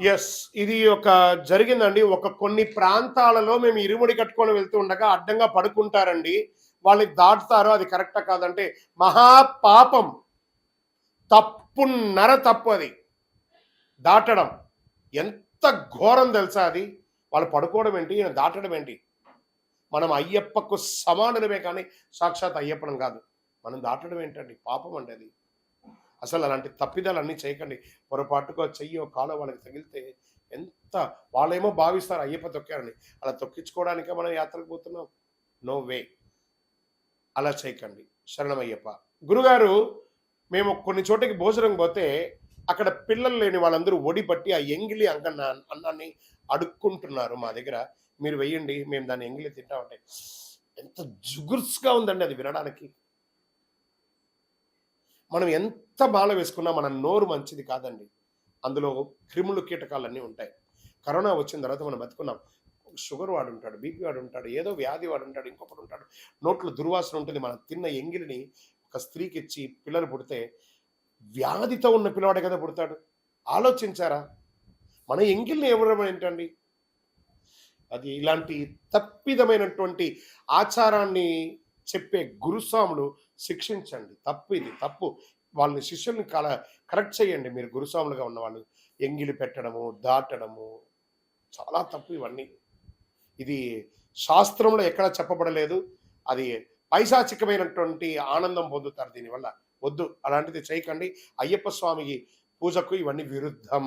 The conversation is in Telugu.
ఎస్ ఇది ఒక జరిగిందండి. ఒక కొన్ని ప్రాంతాలలో మేము ఇరుముడి కట్టుకొని వెళ్తూ ఉండగా అడ్డంగా పడుకుంటారండి. వాళ్ళకి దాటుతారు అది కరెక్టా కాదంటే మహాపాపం తప్పున్నర తప్పు అది. దాటడం. ఎంత ఘోరం తెలుసా అది? వాళ్ళు పడుకోవడం ఏంటి? ఈయన దాటడం ఏంటి? మనం అయ్యప్పకు సమానమే కానీ సాక్షాత్ అయ్యప్పనం కాదు. మనం దాటడం ఏంటండి? పాపం అండి అది. అసలు అలాంటి తప్పిదాలు అన్నీ చేయకండి. పొరపాటుగా చెయ్యో కాలో వాళ్ళకి తగిలితే ఎంత వాళ్ళేమో భావిస్తారు అయ్యప్ప తొక్కారని. అలా తొక్కించుకోవడానికే మనం యాత్రకు పోతున్నాం? నో వే అలా చేయకండి. శరణమయ్యప్ప. గురుగారు మేము కొన్ని చోటకి భోజనం పోతే అక్కడ పిల్లలు లేని వాళ్ళందరూ ఒడిపట్టి ఆ ఎంగిలి అంకన్న అన్నాన్ని అడుక్కుంటున్నారు మా దగ్గర. మీరు వెయ్యండి మేము దాన్ని ఎంగిలి తింటామంటే. ఎంత జుగుర్స్గా ఉందండి అది వినడానికి. మనం ఎంత బాల వేసుకున్నా మన నోరు మంచిది కాదండి. అందులో క్రిములు కీటకాలన్నీ ఉంటాయి. కరోనా వచ్చిన తర్వాత మనం బతుకున్నాం. షుగర్ వాడు ఉంటాడు బీపీ వాడు ఉంటాడు ఏదో వ్యాధి వాడు ఉంటాడు ఇంకొకటి ఉంటాడు. నోట్లో దుర్వాసన ఉంటుంది మనం తిన్న ఎంగిలిని ఒక స్త్రీకి ఇచ్చి పిల్లలు పుడితే వ్యాధితో ఉన్న పిల్లవాడే కదా పుడతాడు. ఆలోచించారా? మన ఎంగిల్ని ఎవరు ఏంటండి? అది ఇలాంటి తప్పిదమైనటువంటి ఆచారాన్ని చెప్పే గురుస్వాములు శిక్షించండి. తప్పు ఇది. తప్పు. వాళ్ళని శిష్యుల్ని కల కరెక్ట్ చేయండి. మీరు గురుస్వాములుగా ఉన్నవాళ్ళు. ఎంగిలి పెట్టడము దాటడము. చాలా తప్పు ఇవన్నీ. ఇది శాస్త్రంలో ఎక్కడ చెప్పబడలేదు. అది పైశాచికమైనటువంటి ఆనందం పొందుతారు దీనివల్ల. వద్దు. అలాంటిది చేయకండి. అయ్యప్ప స్వామి పూజకు ఇవన్నీ విరుద్ధం.